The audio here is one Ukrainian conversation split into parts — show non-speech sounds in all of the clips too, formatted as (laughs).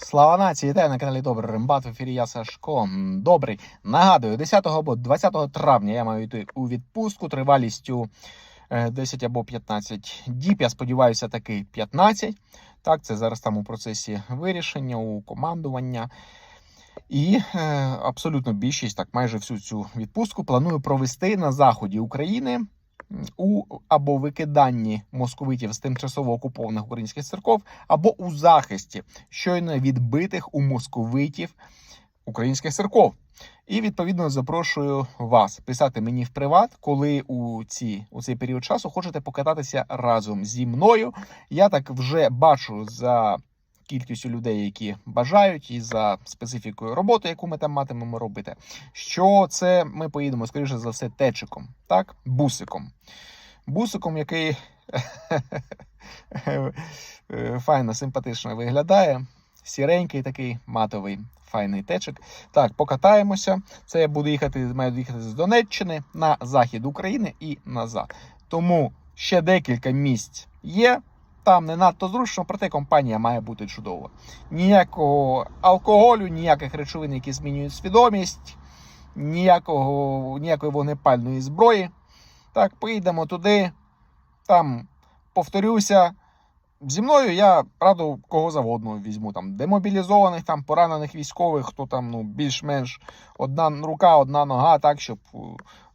Слава нації! Вітаю на каналі Добрий Рембат. В ефірі я Сашко. Добрий. Нагадую, 10 або 20 травня я маю йти у відпустку тривалістю е, 10 або 15 діб. Я сподіваюся, таки 15. Так, це зараз там у процесі вирішення, у командування. І е, абсолютно більшість, так майже всю цю відпустку планую провести на заході України у або викиданні московитів з тимчасово окупованих українських церков, або у захисті щойно відбитих у московитів українських церков. І відповідно запрошую вас писати мені в приват, коли у, ці, у цей період часу хочете покататися разом зі мною. Я так вже бачу за кількістю людей, які бажають, і за специфікою роботи, яку ми там матимемо робити. Що це ми поїдемо, скоріше за все, течиком, так, бусиком. Бусиком, який (laughs) е, файно, симпатично виглядає. Сіренький такий матовий файний течик. Так, покатаємося. Це я буду їхати, маю їхати з Донеччини на захід України і назад. Тому ще декілька місць є. Там не надто зручно, проте компанія має бути чудова. Ніякого алкоголю, ніяких речовин, які змінюють свідомість, ніякого, ніякої вогнепальної зброї. Так, поїдемо туди. Там повторюся. Зі мною я радо кого завгодно візьму. Там демобілізованих, там поранених військових, хто там ну, більш-менш одна рука, одна нога, так, щоб е,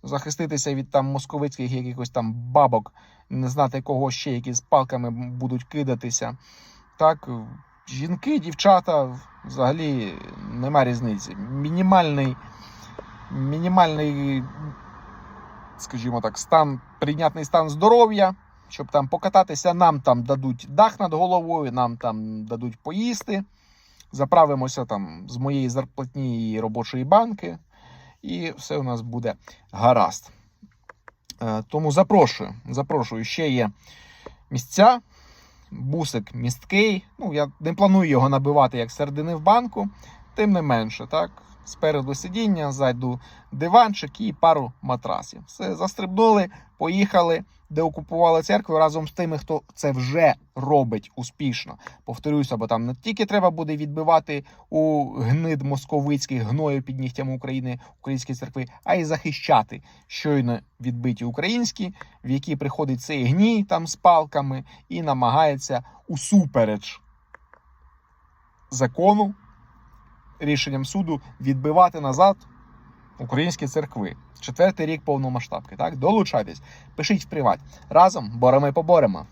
захиститися від там московицьких якихось там бабок, не знати кого ще, які з палками будуть кидатися. Так, жінки, дівчата, взагалі нема різниці. Мінімальний, мінімальний, скажімо так, стан, прийнятний стан здоров'я щоб там покататися. Нам там дадуть дах над головою, нам там дадуть поїсти. Заправимося там з моєї зарплатні робочої банки, і все у нас буде гаразд. Е, Тому запрошую. Запрошую, ще є місця. Бусик місткий. Ну, я не планую його набивати як середини в банку, тим не менше, так. Спереду сидіння, ззаду диванчик і пару матрасів. Все, застрибнули, поїхали, де окупували церкву разом з тими, хто це вже робить успішно. Повторюся, бо там не тільки треба буде відбивати у гнид московицьких гною під нігтями України українські церкви, а й захищати щойно відбиті українські, в які приходить цей гній там з палками і намагається усупереч закону рішенням суду відбивати назад українські церкви. Четвертий рік повномасштабки. Так, долучайтесь, пишіть в приват. Разом боремо і поборемо.